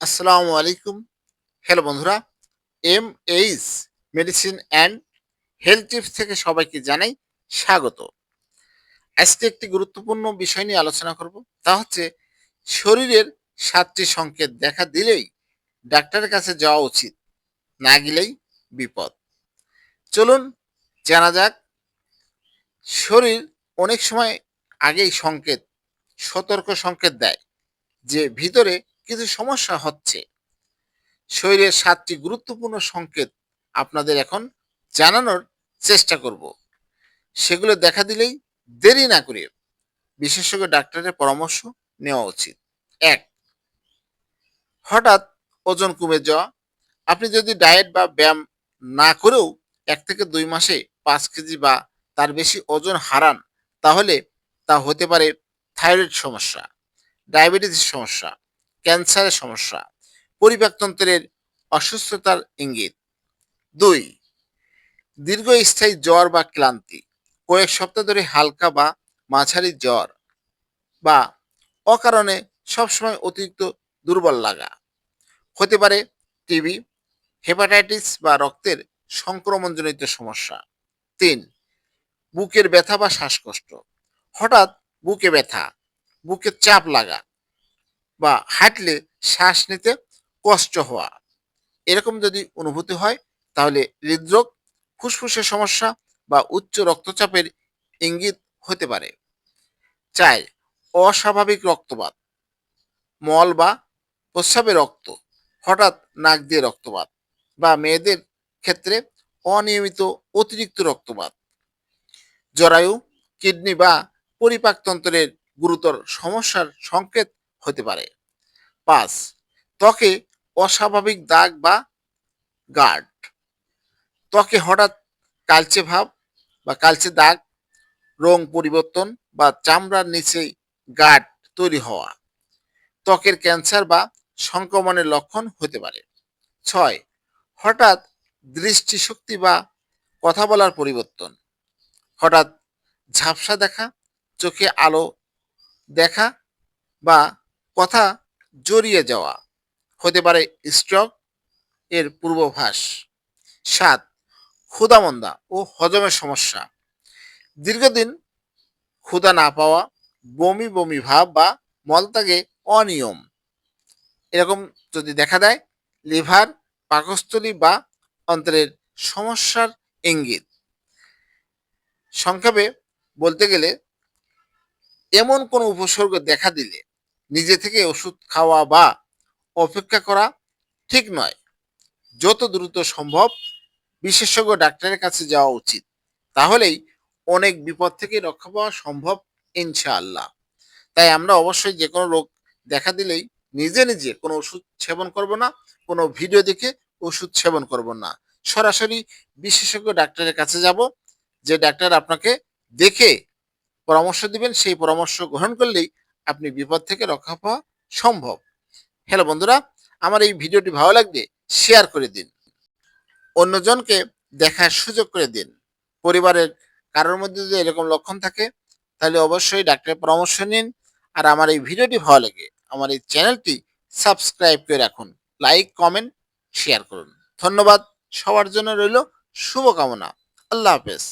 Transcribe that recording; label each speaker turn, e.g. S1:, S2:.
S1: আসসালামু আলাইকুম। হ্যালো বন্ধুরা M H medicine and health tips থেকে সবাইকে জানাই স্বাগত। আজকে একটি গুরুত্বপূর্ণ বিষয় নিয়ে আলোচনা করব, তা হচ্ছে শরীরের সাতটি সংকেত দেখা দিলেই ডাক্তারের কাছে যাওয়া উচিত, না গেলেই বিপদ। চলুন জানা যাক, শরীর অনেক সময় আগেই সংকেত, সতর্ক সংকেত দেয়, যে ভিতরে কিছু সমস্যা হচ্ছে। শরীরের সাতটি গুরুত্বপূর্ণ সংকেত আপনাদের এখন জানানোর চেষ্টা করব। সেগুলো দেখা দিলেই দেরি না করে বিশেষজ্ঞ ডাক্তারের পরামর্শ নেওয়া উচিত। এক, হঠাৎ ওজন কমে যাওয়া। আপনি যদি ডায়েট বা ব্যায়াম না করেও এক থেকে দুই মাসে পাঁচ কেজি বা তার বেশি ওজন হারান, তাহলে তা হতে পারে থাইরয়েড সমস্যা, ডায়াবেটিসের সমস্যা। ক্যান্সারের সমস্যা পরিপাকতন্ত্রের অসুস্থতার ইঙ্গিত। দুই, দীর্ঘস্থায়ী জ্বর বা ক্লান্তি, কয়েক সপ্তাহ ধরে হালকা বা মাঝারি জ্বর বা অকারণে সবসময় অতিরিক্ত দুর্বল লাগা। হতে পারে টিবি, হেপাটাইটিস বা রক্তের সংক্রমণজনিত সমস্যা। তিন, বুকের ব্যথা বা শ্বাসকষ্ট। হঠাৎ বুকে ব্যথা, বুকে চাপ লাগা বা হাঁটলে শ্বাস নিতে কষ্ট হওয়া। এরকম যদি অনুভূতি হয়, তাহলে হৃদরোগ, ফুসফুসের সমস্যা বা উচ্চ রক্তচাপের ইঙ্গিত হতে পারে। চার অস্বাভাবিক রক্তপাত, মল বা প্রস্রাবে রক্ত, হঠাৎ নাক দিয়ে রক্তপাত বা মেয়েদের ক্ষেত্রে অনিয়মিত অতিরিক্ত রক্তপাত। জরায়ু, কিডনি বা পরিপাকতন্ত্রের গুরুতর সমস্যার সংকেত হতে পারে। পাঁচ, ত্বকে অস্বাভাবিক দাগ বা গার্ড ত্বকে হঠাৎ কালচে ভাব বা কালচে দাগ, রং পরিবর্তন বা চামড়ার নিচে গার্ড তৈরি হওয়া। ত্বকের ক্যান্সার বা সংক্রমণের লক্ষণ হতে পারে। ছয়, হঠাৎ দৃষ্টিশক্তি বা কথা বলার পরিবর্তন। হঠাৎ ঝাপসা দেখা, চোখে আলো দেখা বা কথা জড়িয়ে যাওয়া। হতে পারে স্ট্রোক, এর পূর্বাভাস। সাত ক্ষুদামন্দা ও হজমের সমস্যা। দীর্ঘদিন ক্ষুধা না পাওয়া, বমি বমি ভাব বা মলত্যাগে অনিয়ম। এরকম যদি দেখা দেয়, লিভার, পাকস্থলী বা অন্তরের সমস্যার ইঙ্গিত। সংক্ষেপে বলতে গেলে, এমন কোনো উপসর্গ দেখা দিলে নিজে থেকে ওষুধ খাওয়া বা অপেক্ষা করা ঠিক নয়। যত দ্রুত সম্ভব বিশেষজ্ঞ ডাক্তারের কাছে যাওয়া উচিত। তাহলেই অনেক বিপদ থেকে রক্ষা পাওয়া সম্ভব, ইনশাআল্লাহ। তাই আমরা অবশ্যই যে কোনো রোগ দেখা দিলেই নিজে নিজে কোনো ওষুধ সেবন করব না, কোনো ভিডিও দেখে ওষুধ সেবন করব না। সরাসরি বিশেষজ্ঞ ডাক্তারের কাছে যাব, যে ডাক্তার আপনাকে দেখে পরামর্শ দিবেন, সেই পরামর্শ গ্রহণ করলেই আপনি বিপদ থেকে রক্ষা পাওয়া সম্ভব। হ্যালো বন্ধুরা, আমার এই ভিডিওটি ভালো লাগবে শেয়ার করে দিন। অন্যজনকে দেখার সুযোগ করে দিন। পরিবারের কারোর মধ্যে যদি এরকম লক্ষণ থাকে, তাহলে অবশ্যই ডাক্তারের পরামর্শ নিন। আর আমার এই ভিডিওটি ভালো লাগে, আমার এই চ্যানেলটি সাবস্ক্রাইব করে রাখুন। লাইক, কমেন্ট, শেয়ার করুন। ধন্যবাদ, সবার জন্য রইল শুভকামনা। আল্লাহ হাফেজ।